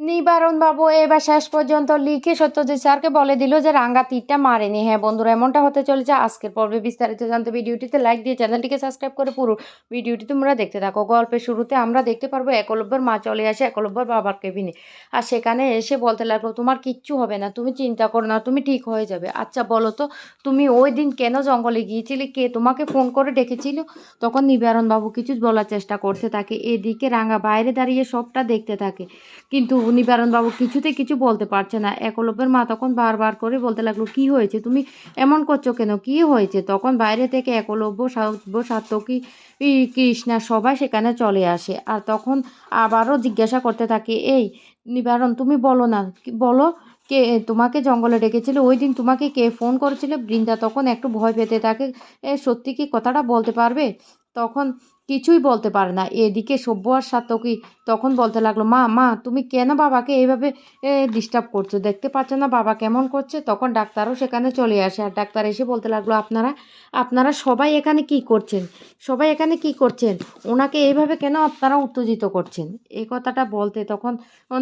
নিবারণ বাবু এবার শেষ পর্যন্ত লিখে সত্যজিৎ স্যারকে বলে দিল যে রাঙ্গা তীরটা মারেনি। হ্যাঁ বন্ধুরা, এমনটা হতে চলেছে আজকের পর্বে। বিস্তারিত জানতে ভিডিওটিতে লাইক দিয়ে চ্যানেলটিকে সাবস্ক্রাইব করে পুরো ভিডিওটি তোমরা দেখতে থাকো। গল্পের শুরুতে আমরা দেখতে পারব, একলব্যর মা চলে আসে একলব্যর বাবার কেবিনে আর সেখানে এসে বলতে লাগল, তোমার কিচ্ছু হবে না, তুমি চিন্তা করো না, তুমি ঠিক হয়ে যাবে। আচ্ছা বলো তো, তুমি ওই দিন কেন জঙ্গলে গিয়েছিলে? কে তোমাকে ফোন করে ডেকেছিল? তখন নিবারণ বাবু কিছু বলার চেষ্টা করতে থাকে। এদিকে রাঙ্গা বাইরে দাঁড়িয়ে সবটা দেখতে থাকে। কিন্তু নিবারণবাবু কিছুতে কিছু বলতে পারছে না। একলব্যের মা তখন বারবার করে বলতে লাগল, কি হয়েছে? তুমি এমন করছ কেন? কি হয়েছে? তখন বাইরে থেকে একলব্য সব্য সাত্যকী কৃষ্ণা সবাই সেখানে চলে আসে। আর তখন আবারও জিজ্ঞাসা করতে থাকে, এই নিবারণ, তুমি বলো না, বলো কে, তোমাকে জঙ্গলে ডেকেছিল? ওই দিন তোমাকে কে ফোন করেছিল? বৃন্দা তখন একটু ভয় পেতে থাকে, এ, সত্যি কি কথাটা বলতে পারবে? তখন কিছুই বলতে পারে না। এদিকে সভ্য আর সাত্যকী তখন বলতে লাগল, মা মা, তুমি কেন বাবাকে এইভাবে ডিস্টার্ব করছ? দেখতে পাচ্ছ না বাবা কেমন করছে? তখন ডাক্তারও সেখানে চলে আসে আর ডাক্তার এসে বলতে লাগল, আপনারা আপনারা সবাই এখানে কি করছেন? সবাই এখানে কি করছেন? ওনাকে এইভাবে কেন আপনারা উত্তেজিত করছেন? এই কথাটা বলতে তখন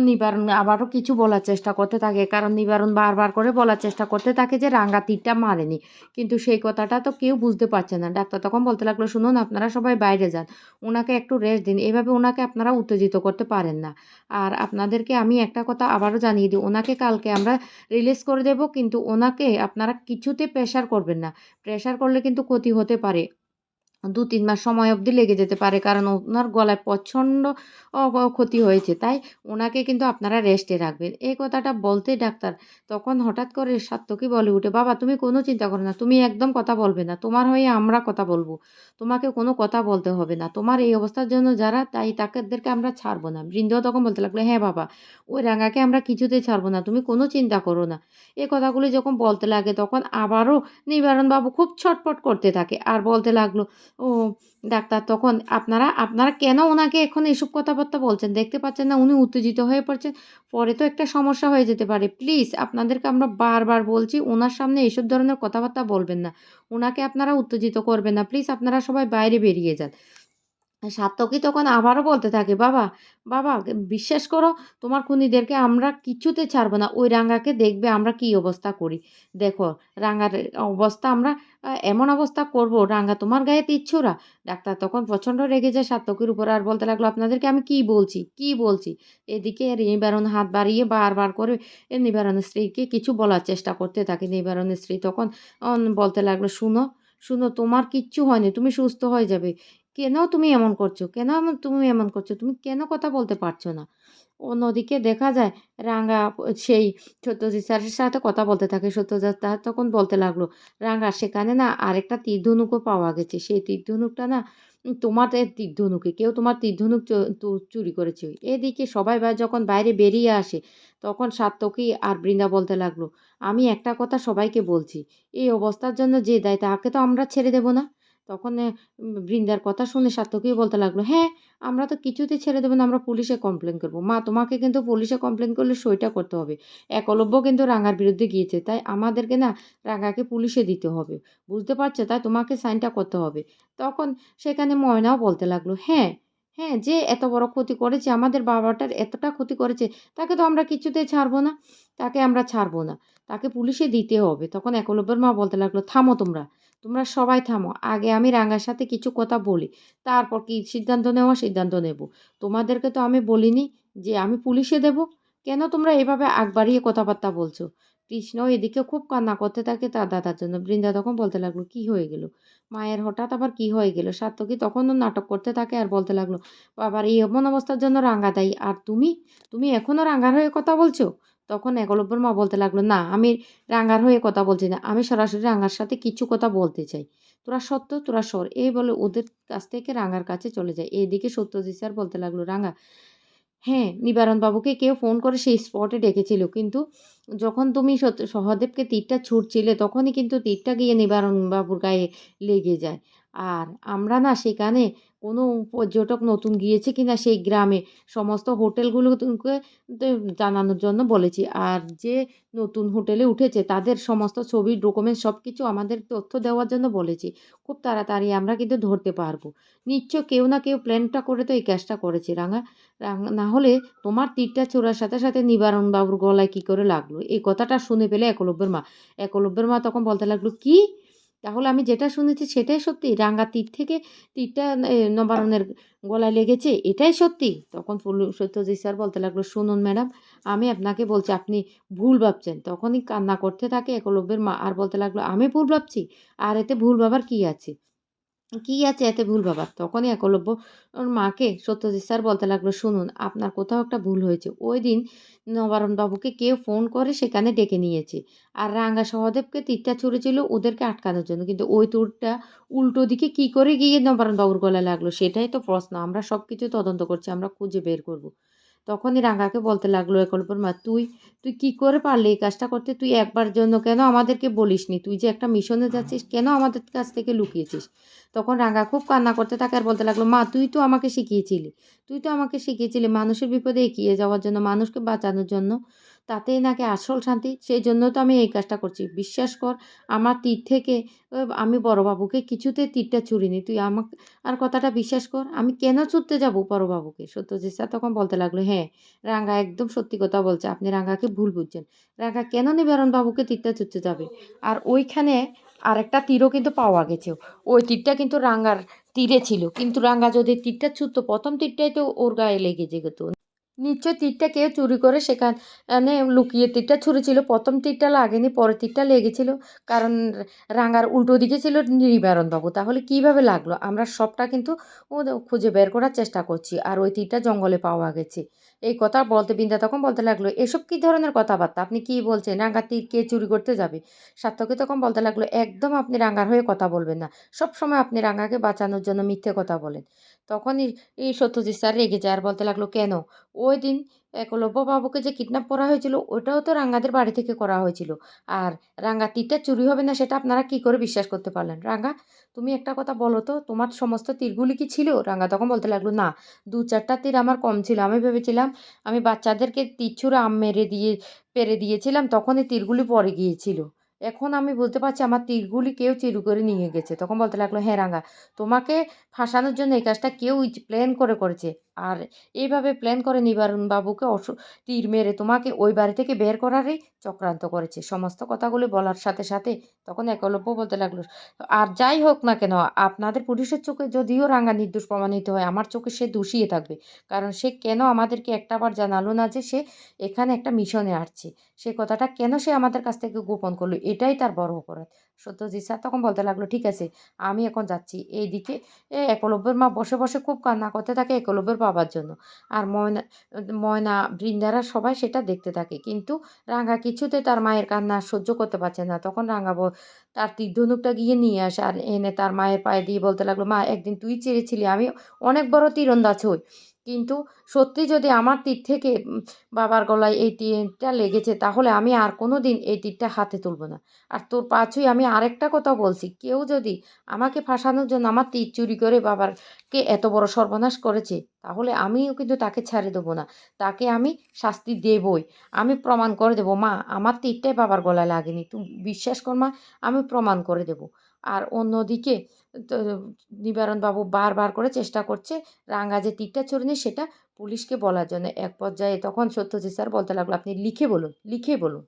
নিবারণ আবারও কিছু বলার চেষ্টা করতে থাকে, কারণ নিবারণ বারবার করে বলার চেষ্টা করতে থাকে যে রাঙ্গা তীরটা মারেনি। কিন্তু সেই কথাটা তো কেউ বুঝতে পারছে না। ডাক্তার তখন বলতে লাগল, শুনুন, আপনারা সবাই বাইরে যান। ওনাকে একটু রেস্ট দিন। এভাবে ওনাকে আপনারা উত্তেজিত করতে পারেন না। আর আপনাদেরকে আমি একটা কথা আবারও জানিয়ে দিই ওনাকে কালকে আমরা রিলিজ করে দেব, কিন্তু ওনাকে আপনারা কিছুতে প্রেশার করবেন না। প্রেশার করলে কিন্তু ক্ষতি হতে পারে। দু তিন মাস সময় অবধি লেগে যেতে পারে, কারণ ওনার গলায় প্রচণ্ড ক্ষতি হয়েছে। তাই ওনাকে কিন্তু আপনারা রেস্টে রাখবেন। এই কথাটা বলতে ডাক্তার, তখন হঠাৎ করে সাত্তকী বলে উঠে বাবা, তুমি কোনো চিন্তা করো না, তুমি একদম কথা বলবে না, তোমার হয়ে আমরা কথা বলব, তোমাকে কোনো কথা বলতে হবে না, তোমার এই অবস্থার জন্য যারা তাই তাদেরকে আমরা ছাড়বো না। বৃন্দাও তখন বলতে লাগল হ্যাঁ বাবা, ওই রাঙাকে আমরা কিছুতেই ছাড়বো না, তুমি কোনো চিন্তা করো না। এই কথাগুলি যখন বলতে লাগে, তখন আবারও নিবারণবাবু খুব ছটপট করতে থাকে। আর বলতে লাগল ও ডাক্তার, তখন আপনারা আপনারা কেন ওনাকে এখন এসব কথাবার্তা বলছেন? দেখতে পাচ্ছেন না, উনি উত্তেজিত হয়ে পড়ছেন। পরে তো একটা সমস্যা হয়ে যেতে পারে। প্লিজ, আপনাদেরকে আমরা বারবার বলছি, ওনার সামনে এসব ধরনের কথাবার্তা বলবেন না। ওনাকে আপনারা উত্তেজিত করবেন না। প্লিজ, আপনারা সবাই বাইরে বেরিয়ে যান। সাত্তকী তখন আবারও বলতে থাকে? বাবা বাবা বিশ্বাস করো, তোমার খুনিদেরকে আমরা কিছুতে ছাড়বো না। ওই রাঙ্গাকে দেখবে আমরা কি অবস্থা করি। দেখো, রাঙ্গার অবস্থা আমরা এমন অবস্থা করব, রাঙ্গা তোমার গায়ে তিচ্ছুরা। ডাক্তার তখন প্রচণ্ড রেগে যায় সাত্তকীর উপর আর বলতে লাগল, আপনাদেরকে আমি কি বলছি? কি বলছি? এদিকে নিবারণ হাত বাড়িয়ে বারবার করে নিবারণের স্ত্রীকে কিছু বলার চেষ্টা করতে থাকে। নিবারণের স্ত্রী তখন বলতে লাগল, শুনো শুনো, তোমার কিচ্ছু হয়নি, তুমি সুস্থ হয়ে যাবে। কেন তুমি এমন করছ? কেন এমন, তুমি এমন করছ? তুমি কেন কথা বলতে পারছ না? অন্যদিকে দেখা যায় রাঙ্গা সেই সত্যজিৎ স্যারের সাথে কথা বলতে থাকে। সত্যজিৎ স্যার তখন বলতে লাগল, রাঙ্গা, সেখানে না আরেকটা তীর ধনুকও পাওয়া গেছে। সেই তীর ধনুকটা না তোমার এ তীর ধনুকে কেউ তোমার তীর ধনুক চ- চুরি করেছে। এদিকে সবাই যখন বাইরে বেরিয়ে আসে, তখন সাত্তকী আর বৃন্দা বলতে লাগল, আমি একটা কথা সবাইকে বলছি, এই অবস্থার জন্য যে দায় তাকে তো আমরা ছেড়ে দেব না? তখন বৃন্দার কথা শুনে সাত্তকী বলতে লাগল হ্যাঁ আমরা তো কিছুতে ছেড়ে দেবো না, আমরা পুলিশে কমপ্লেন করব। মা, তোমাকে কিন্তু পুলিশে কমপ্লেন করলে সইটা করতে হবে। একলব্য কিন্তু রাঙার বিরুদ্ধে গিয়েছে, তাই আমাদেরকে না রাঙাকে পুলিশে দিতে হবে। বুঝতে পারছ? তাই তোমাকে সাইনটা করতে হবে। তখন সেখানে ময়নাও বলতে লাগল হ্যাঁ হ্যাঁ যে এত বড় ক্ষতি করেছে, আমাদের বাবাটার এতটা ক্ষতি করেছে, তাকে তো আমরা কিছুতেই ছাড়বো না, তাকে আমরা ছাড়বো না। তাকে পুলিশে দিতে হবে। তখন একলব্যের মা বলতে লাগল, থামো তোমরা তোমরা সবাই থামো। আগে আমি রাঙ্গার সাথে কিছু কথা বলি, তারপর কি সিদ্ধান্ত নেওয়া সিদ্ধান্ত নেব। তোমাদেরকে তো আমি বলিনি যে আমি পুলিশে দেব। কেন তোমরা এভাবে আগ বাড়িয়ে কথাবার্তা বলছো? কৃষ্ণ এদিকে খুব কান্না করতে থাকে তার দাদার জন্য। বৃন্দা তখন বলতে লাগল, কি হয়ে গেল? মায়ের হঠাৎ আবার কি হয়ে গেল? সার্থকী তখনও নাটক করতে থাকে আর বলতে লাগল, বাবার এই এমন অবস্থার জন্য রাঙ্গা দায়ী। আর তুমি তুমি এখনও রাঙ্গার হয়ে কথা বলছো? তখন একলব্যর মা বলতে লাগল, না, আমি রাঙ্গার হয়ে কথা বলছি না। আমি সরাসরি রাঙ্গার সাথে কিছু কথা বলতে চাই। তোরা সত্য, তোরা সর এই বলে ওদের কাছ থেকে রাঙ্গার কাছে চলে যায়। এইদিকে সত্যজিৎ স্যার বলতে লাগল রাঙ্গা হ্যাঁ নিবারণ বাবুকে কেউ ফোন করে সেই স্পটে ডেকেছিল। কিন্তু যখন তুমি সহদেবকে তীরটা ছুটছিলে তখনই কিন্তু তীরটা গিয়ে নিবারণ বাবুর গায়ে লেগে যায়। আর আমরা না সেখানে কোনো পর্যটক নতুন গিয়েছে কিনা সেই গ্রামে, সমস্ত হোটেলগুলোকে জানানোর জন্য বলেছি। আর যে নতুন হোটেলে উঠেছে, তাদের সমস্ত ছবি ডকুমেন্টস সব কিছু আমাদের তথ্য দেওয়ার জন্য বলেছি। খুব তাড়াতাড়ি আমরা কিন্তু ধরতে পারব। নিশ্চয় কেউ না কেউ প্ল্যানটা করে তো এই কাজটা করেছে, রাঙা না হলে তোমার তীরটা ছোড়ার সাথে সাথে নিবারণ বাবুর গলায় কী করে লাগল? এই কথাটা শুনে পেলে একলব্যের মা একলব্যের মা তখন বলতে লাগল, কি? তাহলে আমি যেটা শুনেছি সেটাই সত্যি। রাঙ্গা তীর থেকে তীরটা নবারণের গলায় লেগেছে, এটাই সত্যি। তখন ফুল, সত্যজিৎ স্যার বলতে লাগল, শুনুন ম্যাডাম, আমি আপনাকে বলছি, আপনি ভুল ভাবছেন। তখনই কান্না করতে থাকে একলব্যের মা, আর বলতে লাগল, আমি ভুল ভাবছি? আর এতে ভুল ভাবার কী আছে? কী আছে এতে ভুল বাবার তখনই একলব্য ওর মাকে সত্যজিৎ স্যার বলতে লাগল, শুনুন, আপনার কোথাও একটা ভুল হয়েছে। ওই দিন নবারণবাবুকে কেউ ফোন করে সেখানে ডেকে নিয়েছে। আর রাঙ্গা সহদেবকে তীরটা ছুঁড়েছিল ওদেরকে আটকানোর জন্য। কিন্তু ওই তুরটা উল্টো দিকে কী করে গিয়ে নবারণবাবুর গলায় লাগল, সেটাই তো প্রশ্ন। আমরা সব কিছু তদন্ত করছি, আমরা খুঁজে বের করব। তখনই রাঙ্গাকে বলতে লাগল একল্পর মা, তুই তুই কি করে পারলি এই কাজটা করতে? তুই একবার জন্য কেন আমাদেরকে বলিসনি? তুই যে একটা মিশনে যাচ্ছিস, কেন আমাদের কাছ থেকে লুকিয়েছিস? তখন রাঙ্গা খুব কান্না করতে থাকে আর বলতে লাগল, মা, তুই তো আমাকে শিখিয়েছিলি, তুই তো আমাকে শিখিয়েছিলি মানুষের বিপদে এগিয়ে যাওয়ার জন্য, মানুষকে বাঁচানোর জন্য। তাতেই নাকি আসল শান্তি সেই জন্য তো আমি এই কাজটা করছি। বিশ্বাস কর, আমার তীর থেকে আমি বড়বাবুকে কিছুতে তীরটা ছুড়িনি। তুই আমাকে, আর কথাটা বিশ্বাস কর, আমি কেন ছুটতে যাব বড়বাবুকে? সত্যজিৎ স্যার তখন বলতে লাগল হ্যাঁ রাঙ্গা একদম সত্যি কথা বলছে, আপনি রাঙ্গাকে ভুল বুঝছেন। রাঙ্গা কেন নিবারণ বাবুকে তীরটা ছুটতে যাবে? আর ওইখানে আরেকটা তীরও কিন্তু পাওয়া গেছে। ওই তীরটা কিন্তু রাঙ্গার তীরে ছিল। কিন্তু রাঙ্গা যদি তীরটা ছুটতো প্রথম তীরটাই তো ওর গায়ে লেগে যেত। নিশ্চয় তীরটা কেউ চুরি করে সেখানে লুকিয়ে তীরটা ছুঁড়েছিল। প্রথম তীরটা লাগেনি, পরের তীরটা লেগেছিল। কারণ রাঙার উল্টো দিকে ছিল নিবারণবাবু তাহলে কীভাবে লাগল? আমরা সবটা কিন্তু ও খুঁজে বের করার চেষ্টা করছি। আর ওই তীরটা জঙ্গলে পাওয়া গেছে। এই কথা বলতে বিন্দা তখন বলতে লাগল, এসব কী ধরনের কথাবার্তা? আপনি কি বলছেন? রাঙ্গার তীর কে চুরি করতে যাবে? সার্থকে তখন বলতে লাগল, একদম আপনি রাঙ্গার হয়ে কথা বলবেন না। সব সময় আপনি রাঙ্গাকে বাঁচানোর জন্য মিথ্যে কথা বলেন। তখনই এই সত্যজিৎ স্যার রেগে যায় আর বলতে লাগল, কেন? ওই দিন একলব্য বাবুকে যে কিডন্যাপ করা হয়েছিল, ওটাও তো রাঙ্গাদের বাড়ি থেকে করা হয়েছিল। আর রাঙ্গা তীরটা চুরি হবে না, সেটা আপনারা কি করে বিশ্বাস করতে পারলেন? রাঙ্গা, তুমি একটা কথা বলো তো, তোমার সমস্ত তীরগুলি কি ছিল? রাঙ্গা তখন বলতে লাগল, না, দু চারটা তীর আমার কম ছিল। আমি ভেবেছিলাম, আমি বাচ্চাদেরকে তীর আম মেরে দিয়ে, পেরে দিয়েছিলাম, তখন এই তীরগুলি পরে গিয়েছিল। এখন আমি বলতে পারছি, আমার তীরগুলি কেউ চিরু করে নিয়ে গেছে। তখন বলতে লাগল হ্যাঁ রাঙ্গা, তোমাকে ফাঁসানোর জন্য এই কাজটা কেউ প্ল্যান করে করেছে। আর এইভাবে প্ল্যান করে নিবারণ বাবুকে অসু, তীর মেরে তোমাকে ওই বাড়ি থেকে বের করারই চক্রান্ত করেছে। সমস্ত কথাগুলি বলার সাথে সাথে তখন একলব্য বলতে লাগল, আর যাই হোক না কেন, আপনাদের পুলিশের চোখে যদিও রাঙা নির্দোষ প্রমাণিত হয়, আমার চোখে সে দোষিয়ে থাকবে। কারণ সে কেন আমাদেরকে একটাবার জানালো না যে সে এখানে একটা মিশনে আসছে? সে কথাটা কেন সে আমাদের কাছ থেকে গোপন করল? এটাই তার বড় অপরাধ। সত্যজিৎ স্যার তখন বলতে লাগল, ঠিক আছে, আমি এখন যাচ্ছি এইদিকে। একলব্যের মা বসে বসে খুব কান্না করতে থাকে একলব্যের বাবার জন্য। আর ময়না ময়না বৃন্দারা সবাই সেটা দেখতে থাকে। কিন্তু রাঙা কিছুতে তার মায়ের কান্না সহ্য করতে পারছে না। তখন রাঙা তার তীর ধনুকটা গিয়ে নিয়ে আসে আর এনে তার মায়ের পায়ে দিয়ে বলতে লাগল, মা, একদিন তুই চেয়েছিলি, আমি অনেক বড় তীরন্দাজ হই। কিন্তু সত্যি যদি আমার তীর থেকে বাবার গলায় এই তীরটা লেগেছে, তাহলে আমি আর কোনো দিন এই তীরটা হাতে তুলবো না। আর তোর পাছুই আমি আরেকটা কথা বলছি, কেউ যদি আমাকে ফাঁসানোর জন্য আমার তীর চুরি করে বাবারকে এত বড় সর্বনাশ করেছে, তাহলে আমিও কিন্তু তাকে ছেড়ে দেবো না। তাকে আমি শাস্তি দেবই, আমি প্রমাণ করে দেবো, মা, আমার তীরটাই বাবার গলায় লাগেনি তুমি বিশ্বাস কর মা, আমি প্রমাণ করে দেবো। আর অন্যদিকে নিবারণবাবু বারবার করে চেষ্টা করছে রাঙ্গা যে তীরটা ছড়িনি সেটা পুলিশকে বলার জন্য। এক পর্যায়ে তখন সত্যজিৎ স্যার বলতে লাগল, আপনি লিখে বলুন লিখে বলুন।